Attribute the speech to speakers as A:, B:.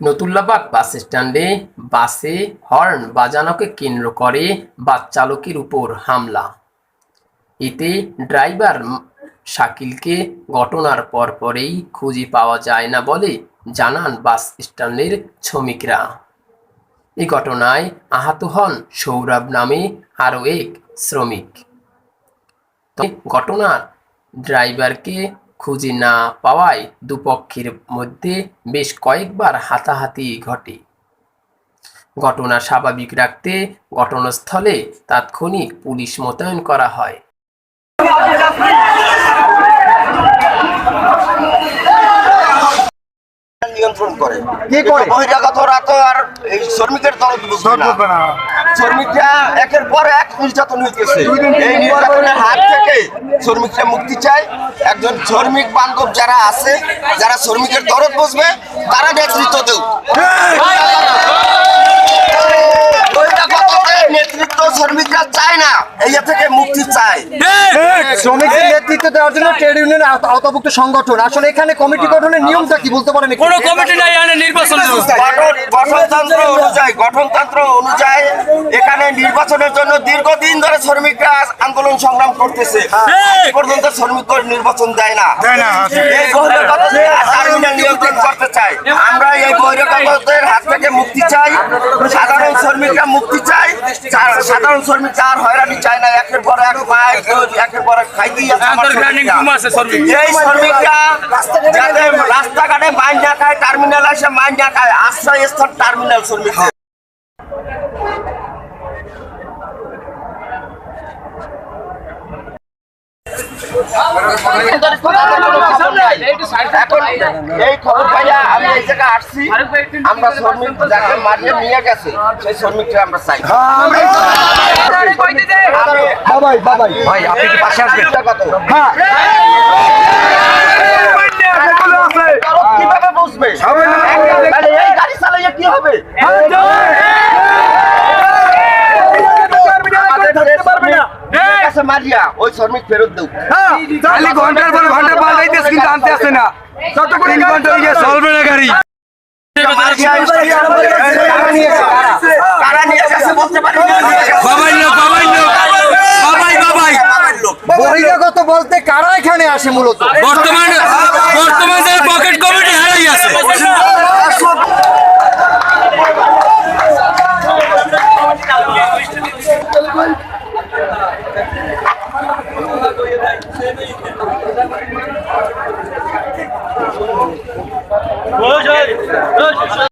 A: নতুল্লাবাদ বাস স্ট্যান্ডে বাসে হর্ন বাজানোকে কেন্দ্র করে বাস চালকের উপর হামলা। এতে ড্রাইভার শাকিলকে ঘটনার পরপরেই খুঁজে পাওয়া যায় না বলে জানান বাস স্ট্যান্ডের শ্রমিকরা। এই ঘটনায় আহত হন সৌরভ নামে আরও এক শ্রমিক। ঘটনার ড্রাইভারকে খুঁজে না পাওয়ায় দুপক্ষের মধ্যে বেশ কয়েকবার হাতাহাতি ঘটে। ঘটনা স্বাভাবিক রাখতে ঘটনাস্থলে তাৎক্ষণিক পুলিশ মোতায়েন করা হয়।
B: নিয়ন্ত্রণ করে।
C: কি করে?
B: কিন্তু বহিরাগতরা তো আর এই শ্রমিকের দরদ বুঝবে না। শ্রমিকরা একের পর এক এই নির্যাতনের হাত থেকে শ্রমিকরা মুক্তি চায়। একজন শ্রমিক বান্ধব যারা আছে, যারা শ্রমিকের দরদ বুঝবে, তারা নেতৃত্ব দেউ বহিরাগতদের শ্রমিকরা চায় না এই থেকে মুক্তি চায়
C: শ্রমিকদের নেতৃত্ব দেওয়ার জন্য ট্রেড ইউনিয়ন আওতাভুক্ত সংগঠন। আসলে এখানে কমিটি গঠনের নিয়মটা কি বলতে পারেন?
D: কোনো কমিটি নাই এখানে নির্বাচন
B: গঠনতন্ত্র অনুযায়ী গঠনতন্ত্র অনুযায়ী এখানে নির্বাচনের জন্য দীর্ঘদিন ধরে শ্রমিকরা আন্দোলন সংগ্রাম করতেছে। পর্যন্ত শ্রমিকদের নির্বাচন দেয় না। এই বহিরাগতদের টার্মিনাল নিয়ন্ত্রণ করতে চাই। আমরা এই বহিরাগতদের হাত থেকে মুক্তি সাধারণ শ্রমিক আর হয়রানি চায় না একের পর এক পায় একের পর এক
D: খাই শ্রমিক।
B: এই শ্রমিকরা যাতে রাস্তাঘাটে মাইন না খায় টার্মিনাল আসে মাইন না খায় আশ্রয় স্থল টার্মিনাল শ্রমিক। এই খবর পাইয়া আমি এই জায়গায় আসছি। আমরা শ্রমিক যাকে মারিয়ে নিয়ে গেছে সেই শ্রমিককে আমরা চাই। আমি-
C: বাবাই বাবাই।
B: ভাই আপনি কি পাশে আসবেন কত
C: হ্যাঁ
B: দরদ কীভাবে বুঝবে তাহলে এই গাড়ি চালাইলে কি হবে আমাদের দেশ শ্রমিকের কাছে মারিয়া ওই শ্রমিক ফেরত দেব
E: খালি ঘণ্টার পর ঘণ্টা পাল্টাইতেছ কিন্তু আনতে আসে না। যতক্ষণ ঘণ্টা হয়ে চলবে না গাড়ি।
B: কারা? বলতে
C: এখানে আসে মূলত?
E: বর্তমান Hoje, hoje, hoje.